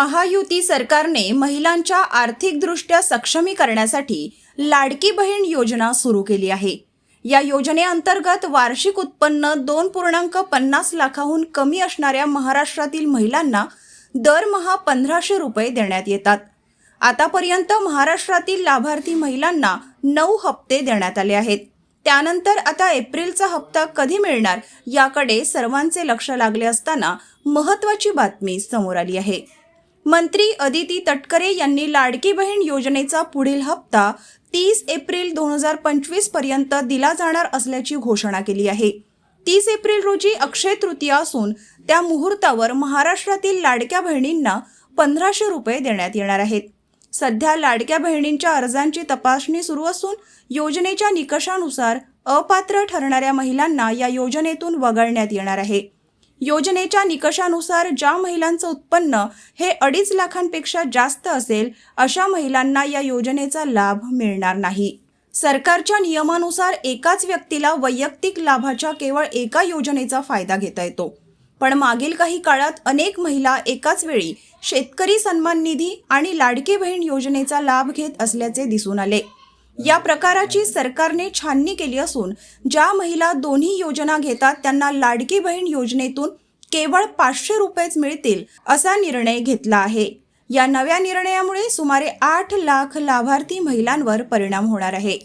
महायुती सरकारने महिलांच्या आर्थिकदृष्ट्या सक्षमी करण्यासाठी लाडकी बहीण योजना सुरू केली आहे. या योजनेअंतर्गत वार्षिक उत्पन्न दोन पूर्णांक पन्नास लाखाहून कमी असणाऱ्या महाराष्ट्रातील महिलांना दरमहा पंधराशे रुपये देण्यात येतात. आतापर्यंत महाराष्ट्रातील लाभार्थी महिलांना नऊ हप्ते देण्यात आले आहेत. त्यानंतर आता एप्रिलचा हप्ता कधी मिळणार याकडे सर्वांचे लक्ष लागले असताना महत्त्वाची बातमी समोर आली आहे. मंत्री अदिती तटकरे यांनी लाडकी बहीण योजनेचा पुढील हप्ता तीस एप्रिल दोन हजार पंचवीसपर्यंत दिला जाणार असल्याची घोषणा केली आहे. तीस एप्रिल रोजी अक्षय तृतीया असून त्या मुहूर्तावर महाराष्ट्रातील लाडक्या बहिणींना पंधराशे रुपये देण्यात येणार आहेत. सध्या लाडक्या बहिणींच्या अर्जांची तपासणी सुरू असून योजनेच्या निकषानुसार अपात्र ठरणाऱ्या महिलांना या योजनेतून वगळण्यात येणार आहे. योजनेच्या निकषानुसार ज्या महिलांचं उत्पन्न हे अडीच लाखांपेक्षा जास्त असेल अशा महिलांना या योजनेचा लाभ मिळणार नाही. सरकारच्या नियमानुसार एकाच व्यक्तीला वैयक्तिक लाभाच्या केवळ एका योजनेचा फायदा घेता येतो. पण मागील काही काळात अनेक महिला एकाच वेळी शेतकरी सन्मान निधी आणि लाडकी बहीण योजनेचा लाभ घेत असल्याचे दिसून आले. या प्रकाराची सरकारने छाननी केली असून ज्या महिला दोन्ही योजना घेतात त्यांना लाडकी बहीण योजनेतून केवळ पाचशे रुपयेच मिळतील असा निर्णय घेतला आहे. या नव्या निर्णयामुळे सुमारे आठ लाख लाभार्थी महिलांवर परिणाम होणार आहे.